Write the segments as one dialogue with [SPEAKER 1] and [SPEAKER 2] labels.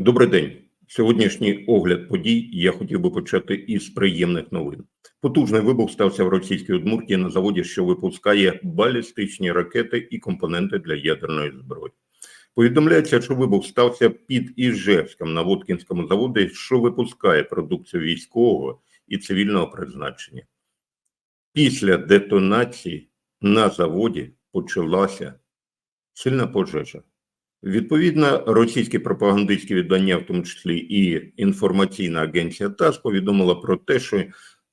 [SPEAKER 1] Добрий день. Сьогоднішній огляд подій я хотів би почати із приємних новин. Потужний вибух стався в російській Удмуртії на заводі, що випускає балістичні ракети і компоненти для ядерної зброї. Повідомляється, що вибух стався під Іжевськом на Воткінському заводі, що випускає продукцію військового і цивільного призначення. Після детонації на заводі почалася сильна пожежа. Відповідно, російські пропагандистські віддання, в тому числі і інформаційна агенція ТАСС, повідомила про те, що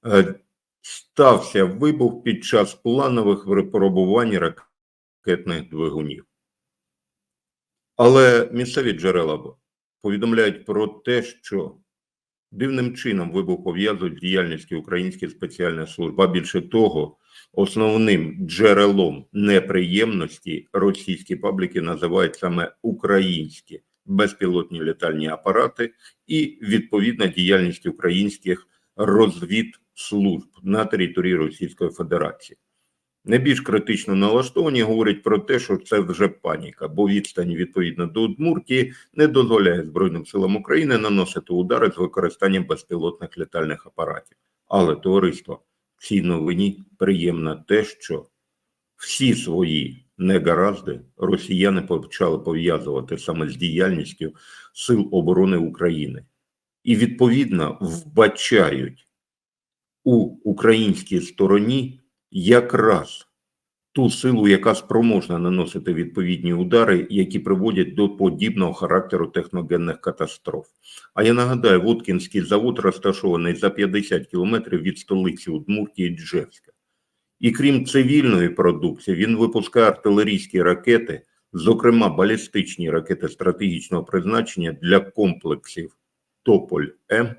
[SPEAKER 1] е, стався вибух під час планових випробувань ракетних двигунів. Але місцеві джерела повідомляють про те, що дивним чином вибух пов'язують з діяльністю українських спеціальних служб. А більше того, основним джерелом неприємності російські пабліки називають саме українські безпілотні літальні апарати і відповідна діяльність українських розвідслужб на території Російської Федерації. Найбільш критично налаштовані говорять про те, що це вже паніка, бо відстань відповідно до Удмуртії не дозволяє Збройним силам України наносити удари з використанням безпілотних літальних апаратів. Але товариство в цій новині приємно те, що всі свої негаразди росіяни почали пов'язувати саме з діяльністю Сил оборони України і відповідно вбачають у українській стороні якраз ту силу, яка спроможна наносити відповідні удари, які приводять до подібного характеру техногенних катастроф. А я нагадаю, Воткінський завод розташований за 50 кілометрів від столиці Удмуртії Джевська. І крім цивільної продукції, він випускає артилерійські ракети, зокрема балістичні ракети стратегічного призначення для комплексів Тополь М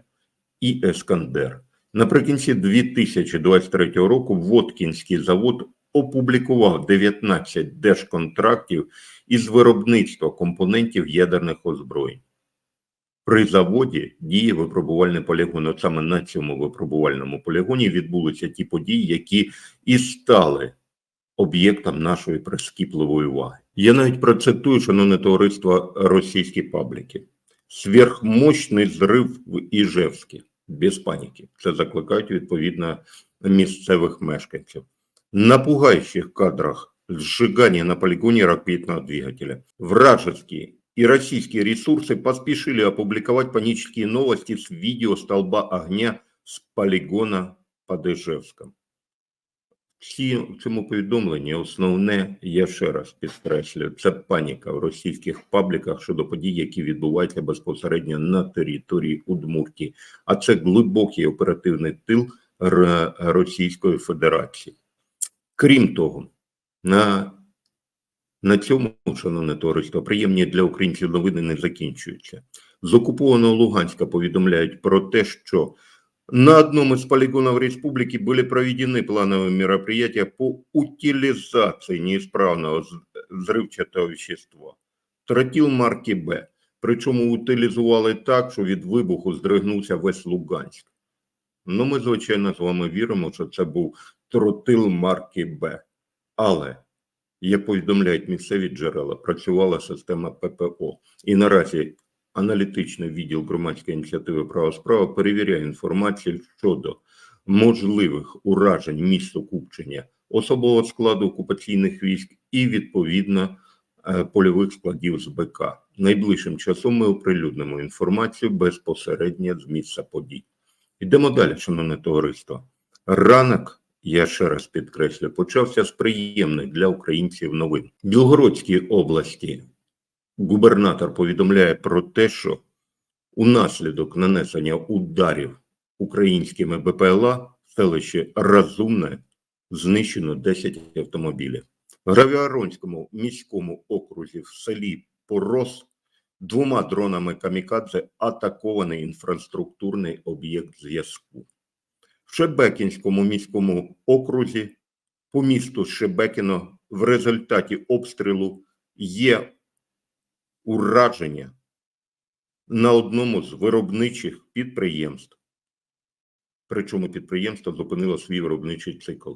[SPEAKER 1] і Ескандер. Наприкінці 2023 року Воткінський завод опублікував 19 держконтрактів із виробництва компонентів ядерних озброєнь. При заводі діє випробувальний полігон. От саме на цьому випробувальному полігоні відбулися ті події, які і стали об'єктом нашої прискіпливої уваги. Я навіть процитую, шановне товариство російські пабліки. Сверхмощний зрив в Іжевській без паніки. Це закликають відповідно місцевих мешканців. На пугающих кадрах сжигания на полигоне ракетного двигателя. Вражеские и российские ресурсы поспешили опубликовать панические новости с видео столба огня с полигона под Ижевском. Всі в цьому повідомленні основне, я ще раз підкреслюю, це паніка в російських пабліках щодо подій, які відбуваються безпосередньо на території Удмуртії, а це глибокий оперативний тил Російської Федерації. Крім того, на на цьому, шановне товариство, приємні для українців новини не закінчуються. З окупованого Луганська повідомляють про те, що на одном из полигонов республики были проведены плановые мероприятия по утилизации неисправного взривчатого вещества. Тротил марки Б. Причому утилізували так, що від вибуху здригнувся весь Луганськ. Ну, ми, звичайно, з вами віримо, що це був тротил марки Б. Але, як повідомляють місцеві джерела, працювала система ППО. І наразі аналітичний відділ громадської ініціативи права справа перевіряє інформацію щодо можливих уражень місць окупчення особового складу окупаційних військ і відповідно е, польових складів з БК. Найближчим часом ми оприлюднимо інформацію безпосередньо з місця подій. Йдемо далі, шановне товариство. Ранок, я ще раз підкреслю, почався з приємних для українців новин. Білгородській області губернатор повідомляє про те, що унаслідок нанесення ударів українськими БПЛА в селищі Разумне знищено 10 автомобілів. В Гравіаронському міському окрузі в селі Порос двома дронами Камікадзе атакований інфраструктурний об'єкт зв'язку. В Шебекінському міському окрузі по місту Шебекіно в результаті обстрілу є ураження на одному з виробничих підприємств. Причому підприємство зупинило свій виробничий цикл.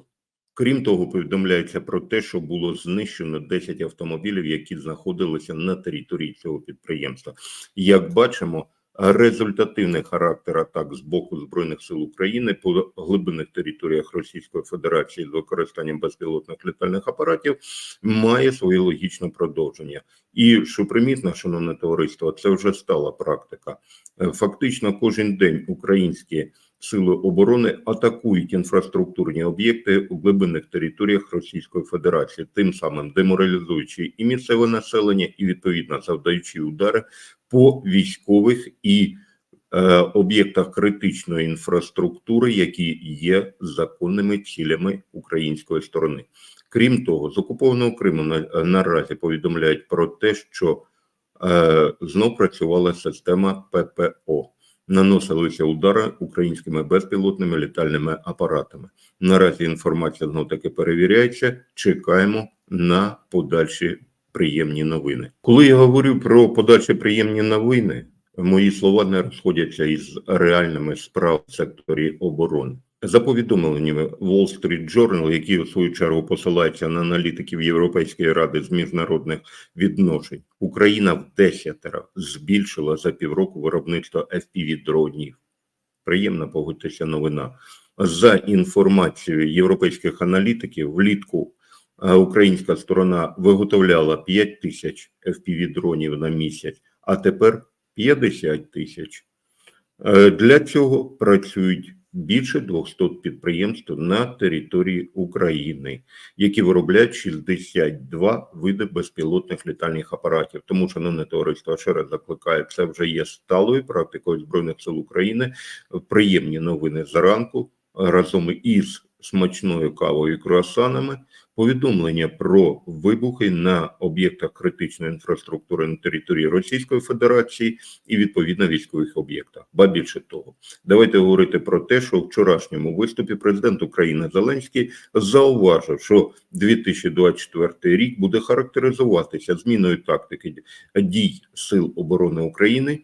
[SPEAKER 1] Крім того, повідомляється про те, що було знищено 10 автомобілів, які знаходилися на території цього підприємства. Як бачимо, результативний характер атак з боку збройних сил України по глибинних територіях Російської Федерації з використанням безпілотних літальних апаратів має своє логічне продовження. І що примітно, шановне товариство, це вже стала практика. Е, Фактично, кожен день українські сили оборони атакують інфраструктурні об'єкти у глибинних територіях Російської Федерації, тим самим деморалізуючи і місцеве населення, і відповідно завдаючи удари по військових і е, об'єктах критичної інфраструктури, які є законними цілями української сторони. Крім того, з окупованого Криму на, наразі повідомляють про те, що е, знов працювала система ППО. Наносилися удари українськими безпілотними літальними апаратами. Наразі інформація знов таки перевіряється. Чекаємо на подальші приємні новини. Коли я говорю про подальші приємні новини, мої слова не розходяться із реальними справ в секторі оборони. За повідомленнями Wall Street Journal, які у свою чергу посилаються на аналітиків Європейської ради з міжнародних відношень, Україна в десятеро збільшила за півроку виробництво fpv дронів. Приємна погодьтеся новина. За інформацією європейських аналітиків, влітку українська сторона виготовляла 5 тисяч fpv дронів на місяць, а тепер 50 тисяч. Е, Для цього працюють більше 200 підприємств на території України, які виробляють 62 види безпілотних літальних апаратів. Тому, шановне товариство, ще раз закликаю, це вже є сталою практикою Збройних сил України. Приємні новини зранку разом із смачною кавою і круасанами. Повідомлення про вибухи на об'єктах критичної інфраструктури на території Російської Федерації і відповідно військових об'єктах. Ба більше того, давайте говорити про те, що в вчорашньому виступі президент України Зеленський зауважив, що 2024 рік буде характеризуватися зміною тактики дій Сил оборони України.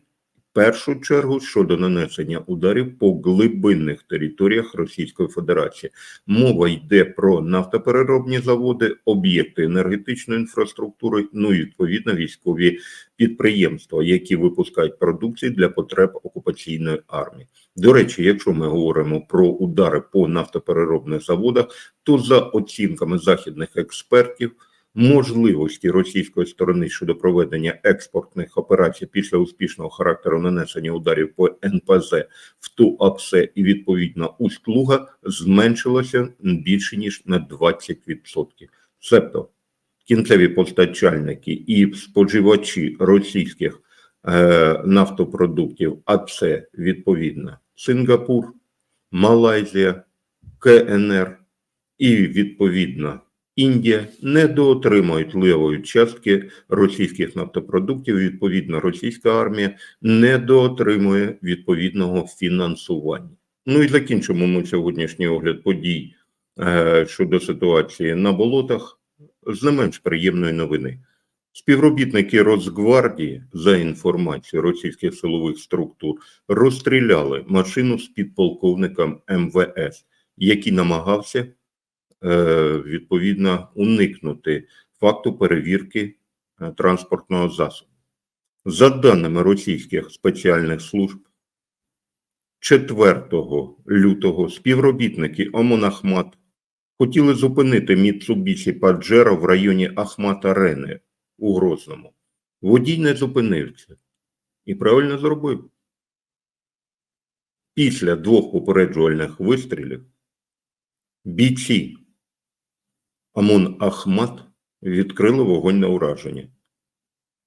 [SPEAKER 1] Першу чергу щодо нанесення ударів по глибинних територіях Російської Федерації. Мова йде про нафтопереробні заводи, об'єкти енергетичної інфраструктури, ну і відповідно військові підприємства, які випускають продукцію для потреб окупаційної армії. До речі, якщо ми говоримо про удари по нафтопереробних заводах, то за оцінками західних експертів. Можливості російської сторони щодо проведення експортних операцій після успішного характеру нанесення ударів по НПЗ в ТУАПСЕ і відповідно Усть-Луга зменшилося більше ніж на 20%. Себто кінцеві постачальники і споживачі російських е, нафтопродуктів, а це відповідно Сингапур, Малайзія, КНР і відповідно Індія недоотримують левої частки російських нафтопродуктів. Відповідно, російська армія недоотримує відповідного фінансування. Ну і закінчимо ми сьогоднішній огляд подій е, щодо ситуації на болотах з не менш приємної новини. Співробітники Росгвардії, за інформацією російських силових структур, розстріляли машину з підполковником МВС, який намагався відповідно уникнути факту перевірки е, транспортного засобу. За даними російських спеціальних служб, 4 лютого співробітники ОМОН Ахмат хотіли зупинити Mitsubishi Pajero в районі Ахмат-Арени у Грозному. Водій не зупинився і правильно зробив. Після двох попереджувальних вистрілів бійці ОМОН Ахмат відкрили вогонь на ураження.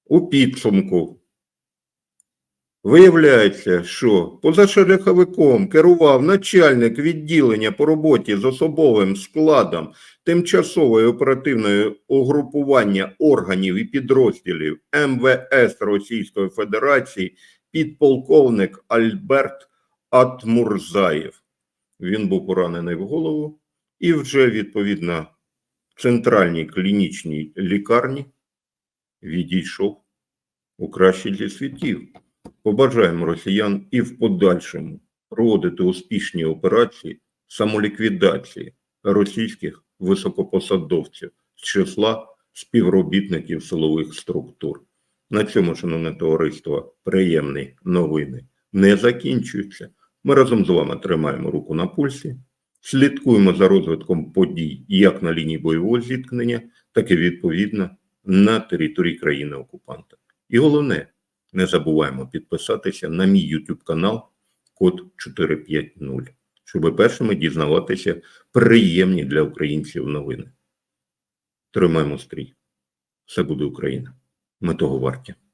[SPEAKER 1] У підсумку виявляється, що позашляховиком керував начальник відділення по роботі з особовим складом тимчасової оперативної угрупування органів і підрозділів МВС Російської Федерації підполковник Альберт Атмурзаєв. Він був поранений в голову і вже відповідно в центральній клінічній лікарні відійшов у кращий світів. Побажаємо росіян і в подальшому проводити успішні операції самоліквідації російських високопосадовців з числа співробітників силових структур. На цьому, шановне товариство, приємні новини не закінчуються. Ми разом з вами тримаємо руку на пульсі, слідкуємо за розвитком подій як на лінії бойового зіткнення, так і відповідно на території країни-окупанта. І головне, не забуваємо підписатися на мій YouTube канал Код 450, щоб першими дізнаватися приємні для українців новини. Тримаємо стрій. Все буде Україна. Ми того варті.